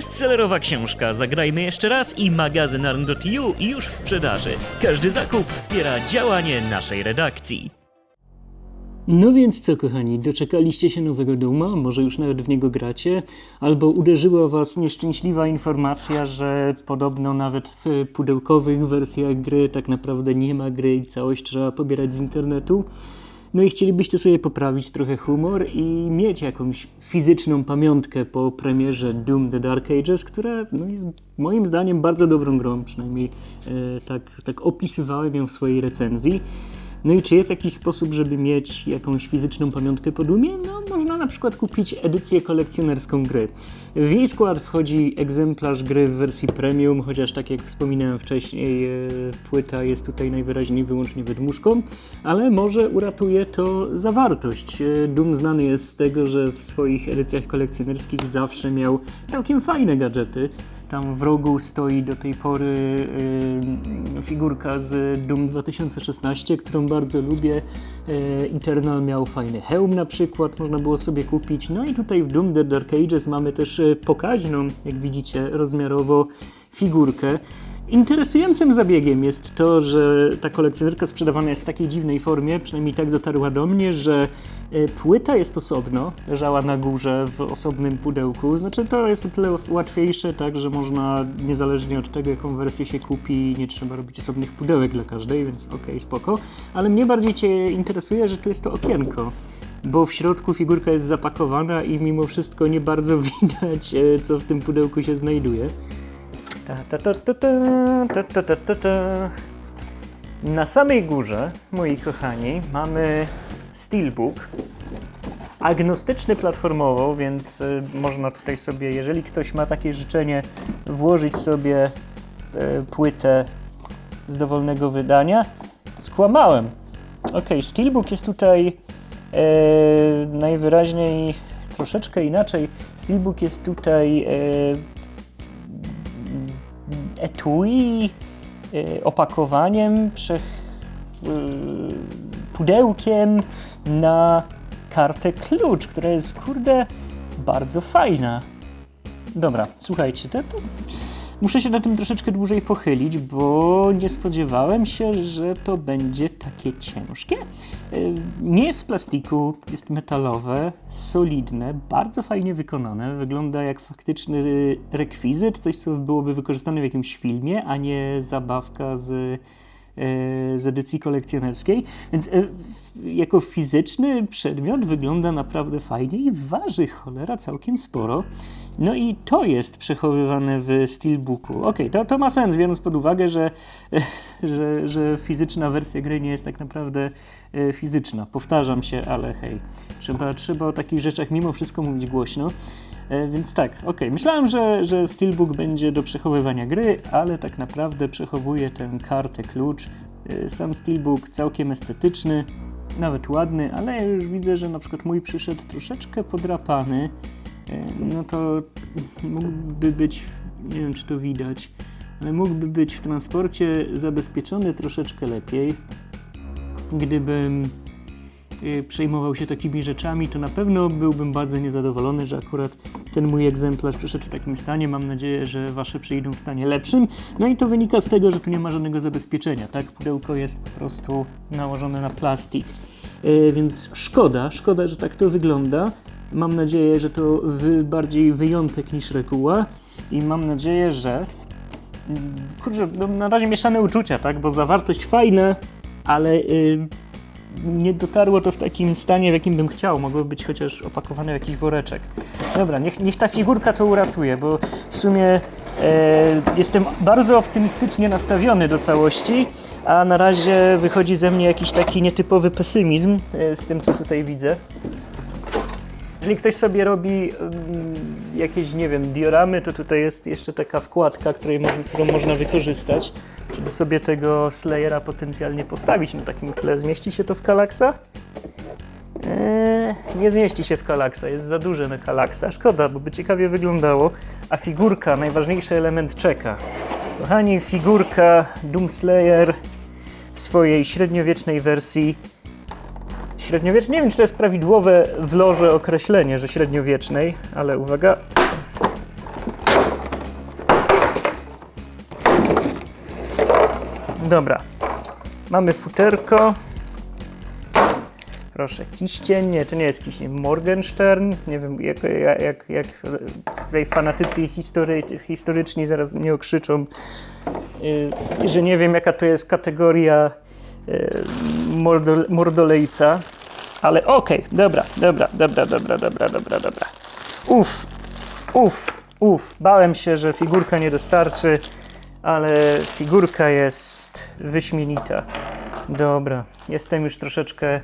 Bestsellerowa książka Zagrajmy jeszcze raz i magazyn Arn.eu już w sprzedaży. Każdy zakup wspiera działanie naszej redakcji. No więc co, kochani, doczekaliście się nowego Duma, może już nawet w niego gracie, albo uderzyła was nieszczęśliwa informacja, że podobno nawet w pudełkowych wersjach gry tak naprawdę nie ma gry i całość trzeba pobierać z internetu. No i chcielibyście sobie poprawić trochę humor i mieć jakąś fizyczną pamiątkę po premierze Doom The Dark Ages, która no, jest moim zdaniem bardzo dobrą grą, przynajmniej e, tak, tak opisywałem ją w swojej recenzji. No i czy jest jakiś sposób, żeby mieć jakąś fizyczną pamiątkę po Dumie? No, można na przykład kupić edycję kolekcjonerską gry. W jej skład wchodzi egzemplarz gry w wersji premium, chociaż tak jak wspominałem wcześniej, e, płyta jest tutaj najwyraźniej wyłącznie wydmuszką, ale może uratuje to zawartość. E, Doom znany jest z tego, że w swoich edycjach kolekcjonerskich zawsze miał całkiem fajne gadżety. Tam w rogu stoi do tej pory figurka z Doom 2016, którą bardzo lubię. Y, Eternal miał fajny hełm na przykład, można było sobie kupić. No i tutaj w Doom The Dark Ages mamy też y, pokaźną, jak widzicie, rozmiarowo figurkę. Interesującym zabiegiem jest to, że ta kolekcjonerka sprzedawana jest w takiej dziwnej formie, przynajmniej tak dotarła do mnie, że e, płyta jest osobno, leżała na górze w osobnym pudełku. Znaczy to jest o tyle łatwiejsze, tak, że można niezależnie od tego, jaką wersję się kupi, nie trzeba robić osobnych pudełek dla każdej, więc okej, spoko. Ale mnie bardziej Cię interesuje, że tu jest to okienko bo w środku figurka jest zapakowana i mimo wszystko nie bardzo widać, e, co w tym pudełku się znajduje. Ta, ta, ta, ta, ta, ta, ta. Na samej górze, moi kochani, mamy Steelbook. Agnostyczny platformowo, więc y, można tutaj sobie, jeżeli ktoś ma takie życzenie, włożyć sobie y, płytę z dowolnego wydania. Skłamałem. Ok, Steelbook jest tutaj y, najwyraźniej troszeczkę inaczej. Steelbook jest tutaj etui, y, opakowaniem, y, pudełkiem na kartę klucz, która jest, kurde, bardzo fajna. Dobra, słuchajcie, to, to muszę się na tym troszeczkę dłużej pochylić, bo nie spodziewałem się, że to będzie takie ciężkie. Y, Nie jest z plastiku, jest metalowe, solidne, bardzo fajnie wykonane. Wygląda jak faktyczny rekwizyt, coś co byłoby wykorzystane w jakimś filmie, a nie zabawka z, e, z edycji kolekcjonerskiej. Więc e, jako fizyczny przedmiot wygląda naprawdę fajnie i waży cholera całkiem sporo. No i to jest przechowywane w Steelbooku. Okej, to, to ma sens, biorąc pod uwagę, że, że, że fizyczna wersja gry nie jest tak naprawdę e, fizyczna. Powtarzam się, ale hej, trzeba, trzeba o takich rzeczach mimo wszystko mówić głośno. E, Więc tak, okej. Myślałem, że, że Steelbook będzie do przechowywania gry, ale tak naprawdę przechowuje tę kartę klucz. E, Sam Steelbook całkiem estetyczny, nawet ładny, ale ja już widzę, że na przykład mój przyszedł troszeczkę podrapany. E, No to mógłby być, nie wiem czy to widać, ale mógłby być w transporcie zabezpieczony troszeczkę lepiej. Gdybym przejmował się takimi rzeczami, to na pewno byłbym bardzo niezadowolony, że akurat ten mój egzemplarz przyszedł w takim stanie. Mam nadzieję, że wasze przyjdą w stanie lepszym. No i to wynika z tego, że tu nie ma żadnego zabezpieczenia, tak? Pudełko jest po prostu nałożone na plastik. Y, więc szkoda, szkoda, że tak to wygląda. Mam nadzieję, że to wy, bardziej wyjątek niż reguła i mam nadzieję, że mm, kurczę, no, na razie mieszane uczucia, tak? Bo zawartość fajna, ale y, nie dotarło to w takim stanie, w jakim bym chciał. Mogło być chociaż opakowane w jakiś woreczek. Dobra, niech, niech ta figurka to uratuje, bo w sumie e, jestem bardzo optymistycznie nastawiony do całości, a na razie wychodzi ze mnie jakiś taki nietypowy pesymizm e, z tym, co tutaj widzę. Jeżeli ktoś sobie robi ym, jakieś, nie wiem, dioramy, to tutaj jest jeszcze taka wkładka, której którą można wykorzystać, żeby sobie tego Slayera potencjalnie postawić na takim tle. Zmieści się to w Kalaksa? Eee, nie zmieści się w Kalaksa, jest za duże na Kalaksa. Szkoda, bo by ciekawie wyglądało. A figurka, najważniejszy element czeka. Kochani, figurka Doomslayer w swojej średniowiecznej wersji średniowiecznej. Nie wiem, czy to jest prawidłowe w loży określenie, że średniowiecznej, ale uwaga. Dobra. Mamy futerko. Proszę, kiścień. Nie, to nie jest kiścień. Morgenstern. Nie wiem, jak, jak, jak tutaj fanatycy history, historyczni zaraz mnie okrzyczą, y, że nie wiem, jaka to jest kategoria y, mordolejca ale okej, dobra, dobra, dobra, dobra, dobra, dobra, dobra. Uf, uf, uf, bałem się, że figurka nie dostarczy, ale figurka jest wyśmienita. Dobra, jestem już troszeczkę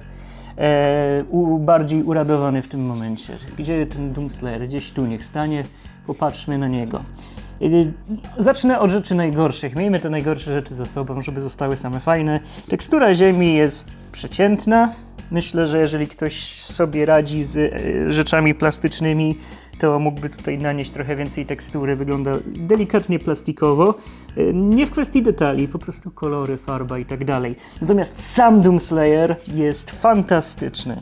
e, u, bardziej uradowany w tym momencie. Gdzie ten Doomslayer? Gdzieś tu niech stanie, popatrzmy na niego. E, Zacznę od rzeczy najgorszych. Miejmy te najgorsze rzeczy za sobą, żeby zostały same fajne. Tekstura ziemi jest przeciętna. Myślę, że jeżeli ktoś sobie radzi z e, rzeczami plastycznymi, to mógłby tutaj nanieść trochę więcej tekstury. Wygląda delikatnie plastikowo. E, Nie w kwestii detali, po prostu kolory, farba i tak dalej. Natomiast sam Doomslayer jest fantastyczny.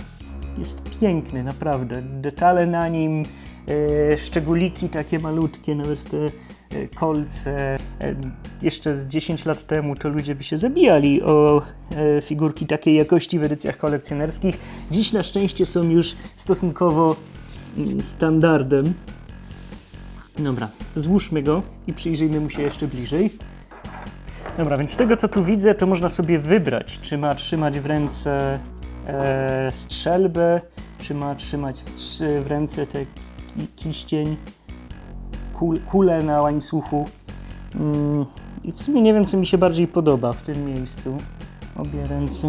Jest piękny, naprawdę. Detale na nim, e, szczególiki takie malutkie, nawet te kolce. E, jeszcze z 10 lat temu to ludzie by się zabijali o e, figurki takiej jakości w edycjach kolekcjonerskich. Dziś na szczęście są już stosunkowo mm, standardem. Dobra, złóżmy go i przyjrzyjmy mu się jeszcze bliżej. Dobra, więc z tego co tu widzę, to można sobie wybrać, czy ma trzymać w ręce e, strzelbę, czy ma trzymać w, w ręce te ki- kiścień, kul, kulę na łańcuchu. Mm, I w sumie nie wiem, co mi się bardziej podoba w tym miejscu. Obie ręce.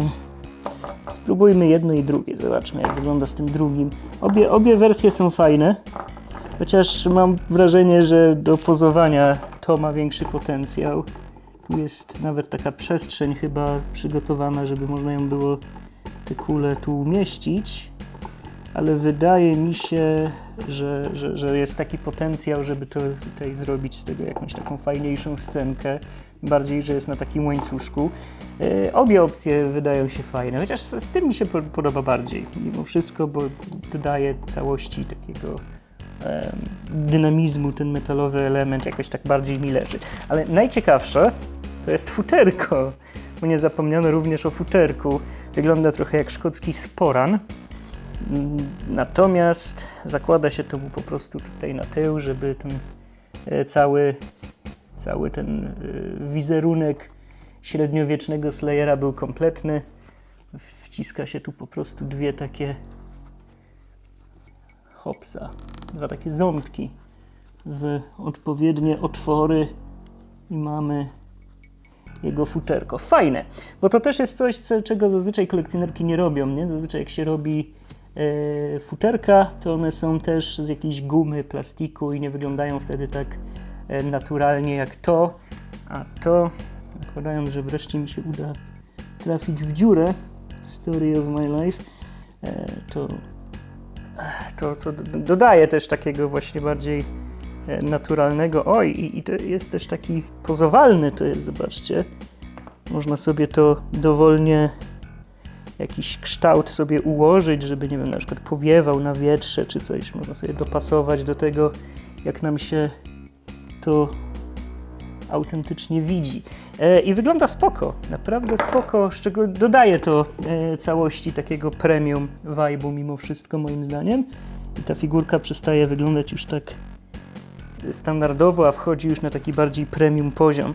Spróbujmy jedno i drugie, zobaczmy jak wygląda z tym drugim. Obie, obie wersje są fajne, chociaż mam wrażenie, że do pozowania to ma większy potencjał. Tu jest nawet taka przestrzeń chyba przygotowana, żeby można ją było te kule tu umieścić, ale wydaje mi się, że, że, że jest taki potencjał, żeby to tutaj zrobić z tego jakąś taką fajniejszą scenkę, bardziej, że jest na takim łańcuszku. E, obie opcje wydają się fajne, chociaż z, z tym mi się po- podoba bardziej, mimo wszystko, bo dodaje całości takiego em, dynamizmu, ten metalowy element jakoś tak bardziej mi leży. Ale najciekawsze to jest futerko, bo nie zapomniano również o futerku. Wygląda trochę jak szkocki sporan. Natomiast zakłada się to po prostu tutaj na tył, żeby ten e, cały, cały ten e, wizerunek średniowiecznego Slayera był kompletny. Wciska się tu po prostu dwie takie hopsa, dwa takie ząbki w odpowiednie otwory i mamy jego futerko. Fajne, bo to też jest coś, co, czego zazwyczaj kolekcjonerki nie robią, nie? Zazwyczaj jak się robi futerka, to one są też z jakiejś gumy, plastiku i nie wyglądają wtedy tak e, naturalnie jak to, a to, zakładając, że wreszcie mi się uda trafić w dziurę, story of my life, e, to, to, to dodaje też takiego właśnie bardziej e, naturalnego. Oj, i, i to jest też taki pozowalny, to jest, zobaczcie. Można sobie to dowolnie jakiś kształt sobie ułożyć, żeby, nie wiem, na przykład powiewał na wietrze czy coś. Można sobie dopasować do tego, jak nam się to autentycznie widzi. E, I wygląda spoko, naprawdę spoko, szczególnie dodaje to e, całości takiego premium vibe'u mimo wszystko moim zdaniem. I ta figurka przestaje wyglądać już tak standardowo, a wchodzi już na taki bardziej premium poziom.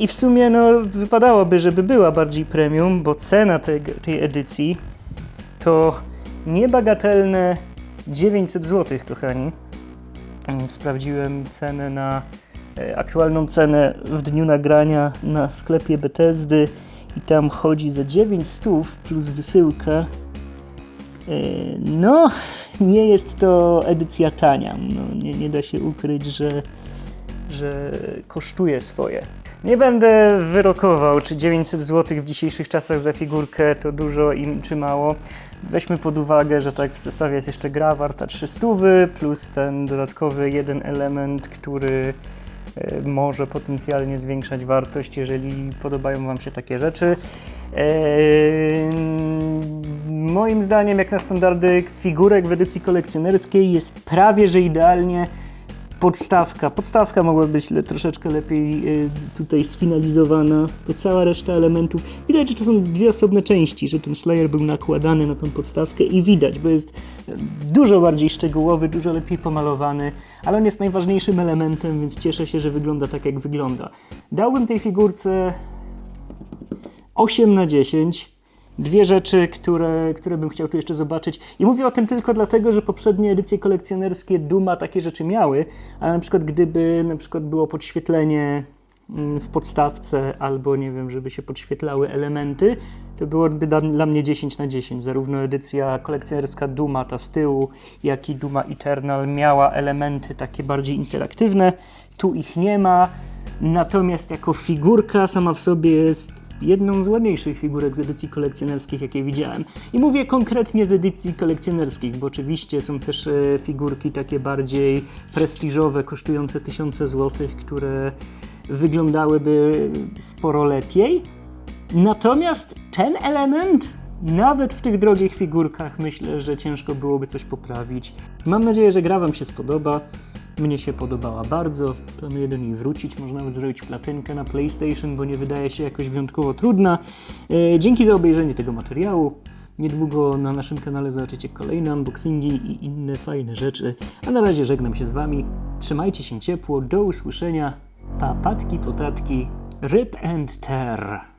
I w sumie no, wypadałoby, żeby była bardziej premium, bo cena tej, tej edycji to niebagatelne 900 zł, kochani. Mm, Sprawdziłem cenę na e, aktualną cenę w dniu nagrania na sklepie Bethesdy i tam chodzi za 900 plus wysyłka. E, No, nie jest to edycja tania. No, nie, nie da się ukryć, że, że kosztuje swoje. Nie będę wyrokował, czy 900 zł w dzisiejszych czasach za figurkę to dużo im czy mało. Weźmy pod uwagę, że tak w zestawie jest jeszcze gra warta 300 plus ten dodatkowy jeden element, który e, może potencjalnie zwiększać wartość, jeżeli podobają Wam się takie rzeczy. Eee, moim zdaniem, jak na standardy figurek w edycji kolekcjonerskiej, jest prawie że idealnie podstawka. Podstawka mogła być le, troszeczkę lepiej y, tutaj sfinalizowana. To cała reszta elementów. Widać, że to są dwie osobne części, że ten Slayer był nakładany na tą podstawkę i widać, bo jest y, dużo bardziej szczegółowy, dużo lepiej pomalowany, ale on jest najważniejszym elementem, więc cieszę się, że wygląda tak, jak wygląda. Dałbym tej figurce 8 na 10. Dwie rzeczy, które, które bym chciał tu jeszcze zobaczyć. I mówię o tym tylko dlatego, że poprzednie edycje kolekcjonerskie Duma takie rzeczy miały, ale na przykład gdyby na przykład było podświetlenie mm, w podstawce albo nie wiem, żeby się podświetlały elementy, to byłoby dla mnie 10 na 10. Zarówno edycja kolekcjonerska Duma, ta z tyłu, jak i Duma Eternal miała elementy takie bardziej interaktywne. Tu ich nie ma. Natomiast jako figurka sama w sobie jest jedną z ładniejszych figurek z edycji kolekcjonerskich, jakie widziałem. I mówię konkretnie z edycji kolekcjonerskich, bo oczywiście są też e, figurki takie bardziej prestiżowe, kosztujące tysiące złotych, które wyglądałyby sporo lepiej. Natomiast ten element, nawet w tych drogich figurkach, myślę, że ciężko byłoby coś poprawić. Mam nadzieję, że gra Wam się spodoba. Mnie się podobała bardzo. Planuję do niej wrócić. Można nawet zrobić platynkę na PlayStation, bo nie wydaje się jakoś wyjątkowo trudna. E, Dzięki za obejrzenie tego materiału. Niedługo na naszym kanale zobaczycie kolejne unboxingi i inne fajne rzeczy. A na razie żegnam się z Wami. Trzymajcie się ciepło. Do usłyszenia. Papatki, potatki. Rip and tear.